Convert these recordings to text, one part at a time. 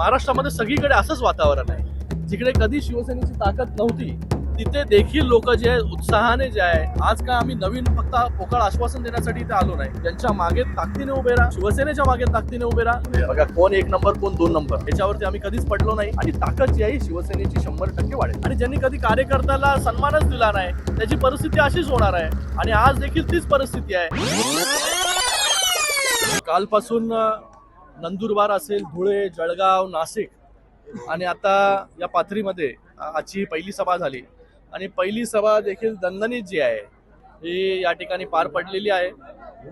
महाराष्ट्रामध्ये सगळीकडे असंच वातावरण आहे. जिकडे कधी शिवसेनेची ताकद नव्हती तिथे देखील लोक जे आहे, उत्साहाने जे आहे आज काय आम्ही नवीन फक्त पोकळ आश्वासन देण्यासाठी इथे आलो नाही. ज्यांच्या मागे ताकदीने उभे राहा शिवसेनेच्या मागे ताकदीने उभे राहा. बघा कोण एक नंबर कोण दोन नंबर. याच्यावरती आम्ही कधीच पडलो नाही आणि ताकद जी आहे शिवसेनेची शंभर टक्के वाढेल. आणि ज्यांनी कधी कार्यकर्त्याला सन्मानच दिला नाही त्याची परिस्थिती अशीच होणार आहे. आणि आज देखील तीच परिस्थिती आहे. कालपासून नंदुरबार असेल धुळे जळगाव नाशिक आणि आता या पाथरीमध्ये आजची पहिली सभा झाली. आणि पहिली सभा देखील दणदणीत जी आहे ही या ठिकाणी पार पडलेली आहे.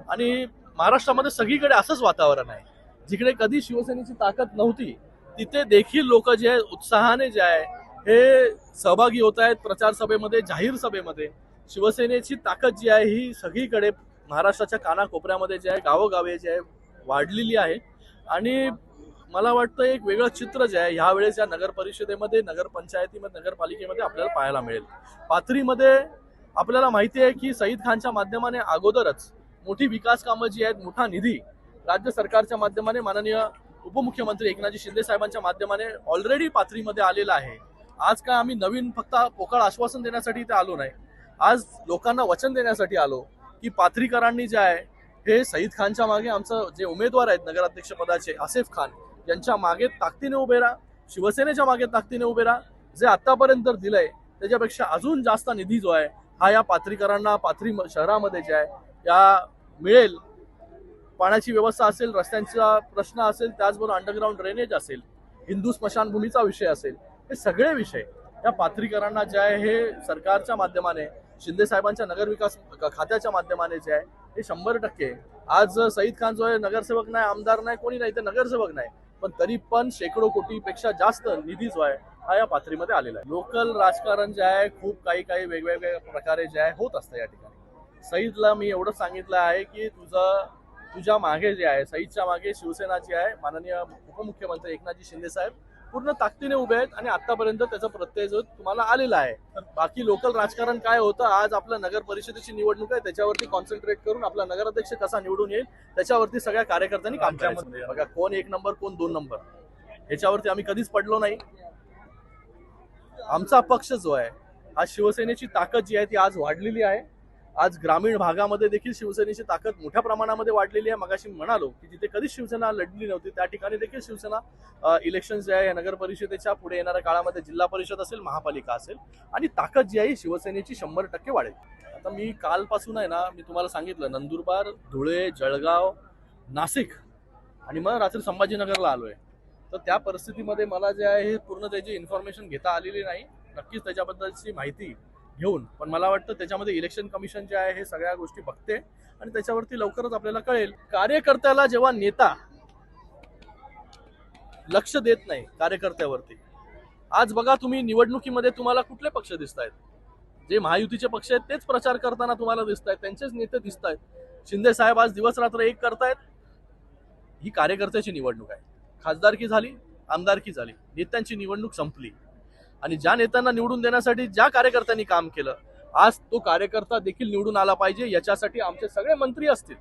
आणि महाराष्ट्रामध्ये सगळीकडे असंच वातावरण आहे. जिकडे कधी शिवसेनेची ताकद नव्हती तिथे देखील लोक जे आहे उत्साहाने जे आहे हे सहभागी होत आहेत प्रचार सभेमध्ये जाहीर सभेमध्ये. शिवसेनेची ताकद जी आहे ही सगळीकडे महाराष्ट्राच्या कानाकोपऱ्यामध्ये जे आहे गावोगावी जे आहे वाढलेली आहे. आणि मला वाटतं एक वेगळं चित्र जे आहे ह्या वेळेस या नगर परिषदेमध्ये नगरपंचायतीमध्ये नगरपालिकेमध्ये आपल्याला पाहायला मिळेल. पाथरीमध्ये आपल्याला माहिती आहे की सईद खानच्या माध्यमाने अगोदरच मोठी विकास कामं जी आहेत मोठा निधी राज्य सरकारच्या माध्यमाने माननीय उपमुख्यमंत्री एकनाथजी शिंदे साहेबांच्या माध्यमाने ऑलरेडी पाथरीमध्ये आलेला आहे. आज काय आम्ही नवीन फक्त पोकळ आश्वासन देण्यासाठी इथे आलो नाही. आज लोकांना वचन देण्यासाठी आलो की पाथरीकरांनी जे आहे हे सईद खानच्या मागे आमचं जे उमेदवार आहेत नगराध्यक्ष पदाचे आसिफ खान यांच्या मागे ताकदीने उभे राहा शिवसेनेच्या मागे ताकदीने उभे राहा. जे आतापर्यंत दिलंय त्याच्यापेक्षा अजून जास्त निधी जो आहे हा या पात्रीकरांना पाथरी शहरामध्ये जे आहे या मिळेल. पाण्याची व्यवस्था असेल रस्त्यांचा प्रश्न असेल त्याचबरोबर अंडरग्राऊंड ड्रेनेज असेल हिंदू स्मशानभूमीचा विषय असेल हे सगळे विषय या पाथरीकरांना जे आहे हे सरकारच्या माध्यमाने शिंदे साहेबांच्या नगरविकास खात्याच्या माध्यमाने जे आहे हे शंभर टक्के. आज सईद खान जो आहे नगरसेवक नाही आमदार नाही कोणी नाही ते नगरसेवक नाही. पण तरी पण शेकडो कोटीपेक्षा जास्त निधी जो आहे हा या पातळीमध्ये आलेला आहे. लोकल राजकारण जे आहे खूप काही काही वेगवेगळ्या प्रकारे जे आहे होत असतं या ठिकाणी. सईदला मी एवढं सांगितलं आहे की तुझं तुझ्या मागे जे आहे सईदच्या मागे शिवसेनाची आहे माननीय उपमुख्यमंत्री एकनाथजी शिंदे साहेब पूर्ण ताकदीने उभे आहेत आणि आतापर्यंत त्याचा प्रत्यय जो तुम्हाला आलेला आहे. बाकी लोकल राजकारण काय होतं आज आपल्या नगर परिषदेची निवडणूक आहे त्याच्यावरती कॉन्सन्ट्रेट करून आपला नगराध्यक्ष कसा निवडून येईल त्याच्यावरती सगळ्या कार्यकर्त्यांनी काम करायचं. बघा कोण एक नंबर कोण दोन नंबर. ह्याच्यावरती आम्ही कधीच पडलो नाही. आमचा पक्ष जो आहे आज शिवसेनेची ताकद जी आहे ती आज वाढलेली आहे. आज ग्रामीण भागामध्ये देखील शिवसेनेची ताकद मोठ्या प्रमाणामध्ये वाढलेली आहे. मगाशी म्हणालो की जिथे कधीच शिवसेना लढली नव्हती त्या ठिकाणी देखील शिवसेना इलेक्शन जे आहे नगर परिषदेच्या पुढे येणाऱ्या काळामध्ये जिल्हा परिषद असेल महापालिका असेल आणि ताकद जी आहे शिवसेनेची शंभर टक्के वाढेल. आता मी कालपासून आहे ना मी तुम्हाला सांगितलं नंदुरबार धुळे जळगाव नाशिक आणि मग रात्री संभाजीनगरला आलो आहे तर त्या परिस्थितीमध्ये मला जे आहे हे पूर्ण त्याची इन्फॉर्मेशन घेता आलेली नाही. नक्कीच त्याच्याबद्दलची माहिती घेऊन. पण मला वाटतं त्याच्यामध्ये इलेक्शन कमिशन जे आहे हे सगळ्या गोष्टी बघते आणि त्याच्यावरती लवकरच आपल्याला कळेल कार्यकर्त्याला जेव्हा नेता लक्ष देत नाही कार्यकर्त्यावरती आज बघा तुम्ही निवडणुकीमध्ये तुम्हाला कुठले पक्ष दिसत आहेत जे महायुतीचे पक्ष आहेत तेच प्रचार करताना तुम्हाला दिसत आहेत त्यांचेच नेते दिसत आहेत शिंदे साहेब आज दिवस रात्र एक करतायत. ही कार्यकर्त्याची निवडणूक आहे. खासदारकी झाली आमदारकी झाली. नेत्यांची निवडणूक संपली. आणि ज्या नेत्यांना निवडून देण्यासाठी ज्या कार्यकर्त्यांनी काम केलं आज तो कार्यकर्ता देखील निवडून आला पाहिजे याच्यासाठी आमचे सगळे मंत्री असतील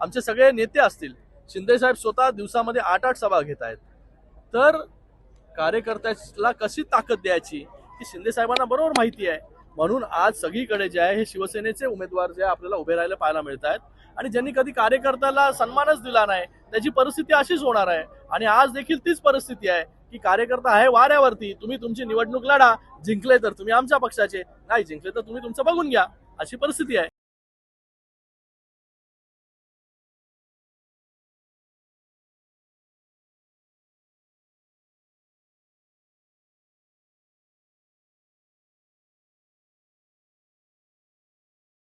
आमचे सगळे नेते असतील. शिंदे साहेब स्वतः दिवसामध्ये आठ आठ सभा घेत आहेत. तर कार्यकर्त्याला कशी ताकद द्यायची ही शिंदे साहेबांना बरोबर माहिती आहे. म्हणून आज सगळीकडे जे आहे हे शिवसेनेचे उमेदवार जे आपल्याला उभे राहायला पाहायला मिळत आहेत आणि ज्यांनी कधी कार्यकर्त्याला सन्मानच दिला नाही त्याची परिस्थिती अशीच होणार आहे. आणि आज देखील तीच परिस्थिती आहे. की कार्यकर्ता आहे वाऱ्यावरती तुम्ही तुमची निवडणूक लढा जिंकले तर तुम्ही आमच्या पक्षाचे. नाही जिंकले तर तुम्ही तुमचं बघून घ्या. अशी परिस्थिती आहे.